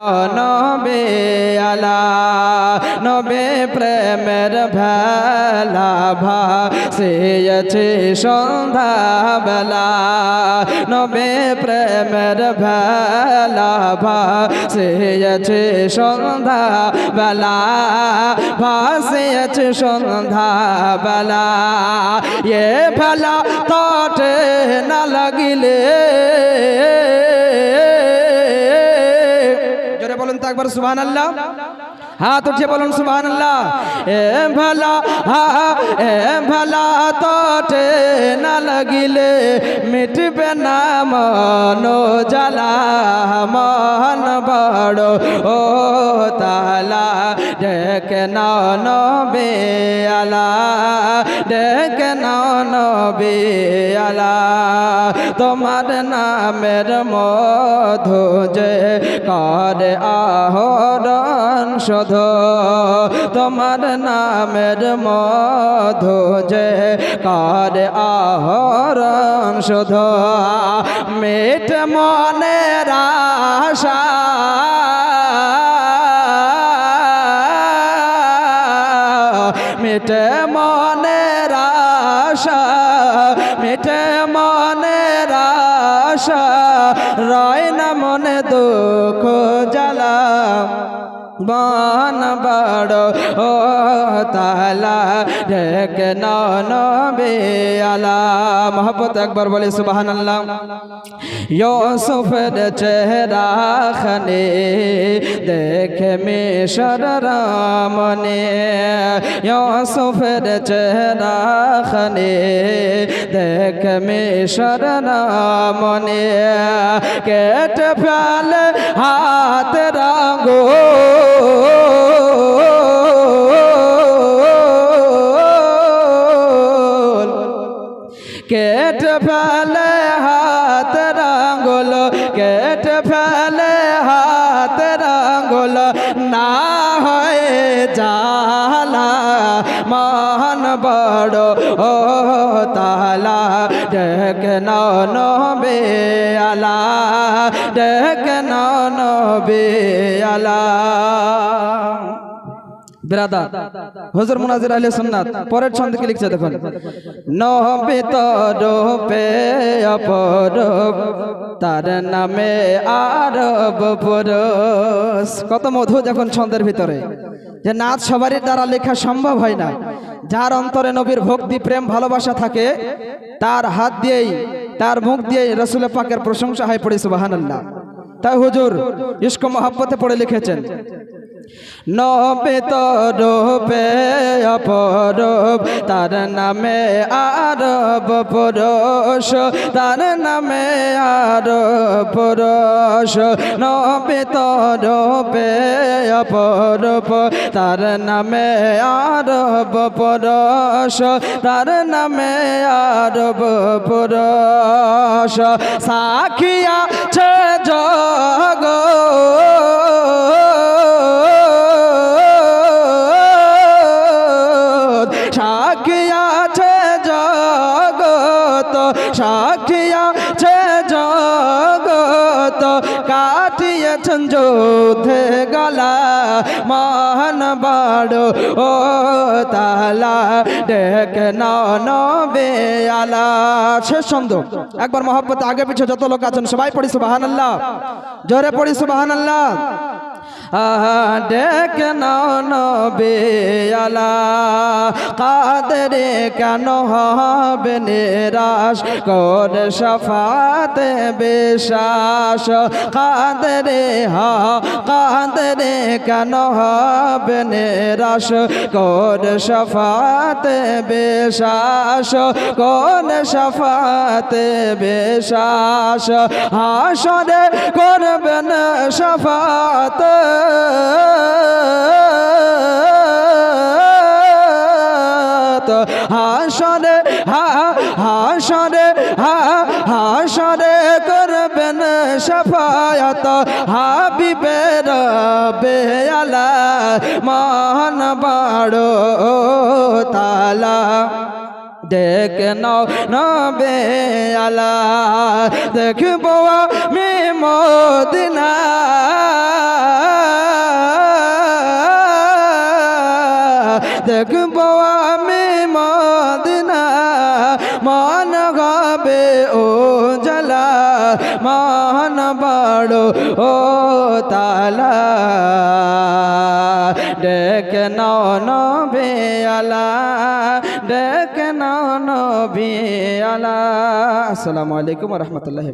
নবে আলা নবে প্রেমের ভেলা ভাসিয়েছে সন্ধ্যা বেলা নবে প্রেমের ভেলা ভাসিয়েছে সন্ধ্যা বেলা ভাসিয়েছে সন্ধ্যা বেলা এ ভেলা তটে না লাগিলে সুবহান আল্লাহ হাত উঠে বলুন সুবহান আল্লাহ এ ভালা, হা এ ভালা তটে না লাগিলে মিটবে না মন, জ্বালা মন বড়। ও তালা, ডেকে নবে আলা। ডেকে নবে আলা তোমার নামের মধু যে করে আহরণ শোধ, তোমার নামের মধু যে করে আহরণ শোধ। মেট মনের আশা আশা মেটে মনের আশা রয় না মনে দুঃখ জ্বালা। বান বড়। ও তালা, ঢেক নবে আলা। মোহাম্মত একবার বলে সুবাহান আল্লাহ ইউসুফের চেহারা খানে, দেখে মিশর রামনে ইউসুফের চেহারা খানে, দেখে মিশর রামনে কেট ফেলে হাত রাঙ্গো কেট ফেলে হাত রাঙ্গল কেট ফেলে হাত রাঙ্গল না হয় মহান বড়। ও তালা ডেক নবে আলা ডেক নবে আলা। বিরাদা হজর মুনাজির আলী সুন্নাত, পরের ছন্দ কি লিখছে দেখুন। নবিত রূপে অপরূপ, তার নামে আরব পুরুষ। কত মধু যখন ছন্দের ভিতরে। যে নাচ সবারই দ্বারা লেখা সম্ভব হয় না। যার অন্তরে নবীর ভক্তি, প্রেম, ভালোবাসা থাকে, তার হাত দিয়েই, তার মুখ দিয়েই রসুল পাকের প্রশংসা হয়ে পড়েছে বাহানাল্লাহ তাই হুজুর ইস্ক মহাব্বতে পড়ে লিখেছেন। নবিত রূপে অপরূপ, তার নামে আরব পুরুষ, তার নামে আরব পুরুষ। নবিত রূপে অপরূপ, তার নামে আরব পুরুষ, তার নামে আরব পুরুষ। সাখিয়া ছে জগত, সাক্ষী আছে জগত, কাটিয়েছেন যুদ্ধে গলা, মহান বড় ও তালা, ডেক নবে আলা। শেষ ছন্দ। একবার মহব্বত আগে পিছে যত লোক আছেন, সবাই পড়ি সুবাহান আল্লাহ জোরে পড়ি সুবাহান আল্লাহ ডেক নবে আলা। কাদরে কেন হবে নিরাশ? কর সফাতে বিশ্বাস? কাদরে হা, কাদরে কেন হবে নিরাশ? কর সফাতে বিশ্বাস? কোন সফাতে বিশ্বাস? হাসরে করবেন সফাত হাসরে, হা হাসরে হা, হাসরে করবেন সফায়ত। হাবিবের বেয়ালা মহান বড় তালা। দেখ নবে আলা দেখব আমি মদিনা দেখব আমি মদিনা। মান গাবে ও জলা মান বড় ও তালা। ডেক নবে আলা ডেক নবে আলা। আসসালামু আলাইকুম রহমতুল্লাহ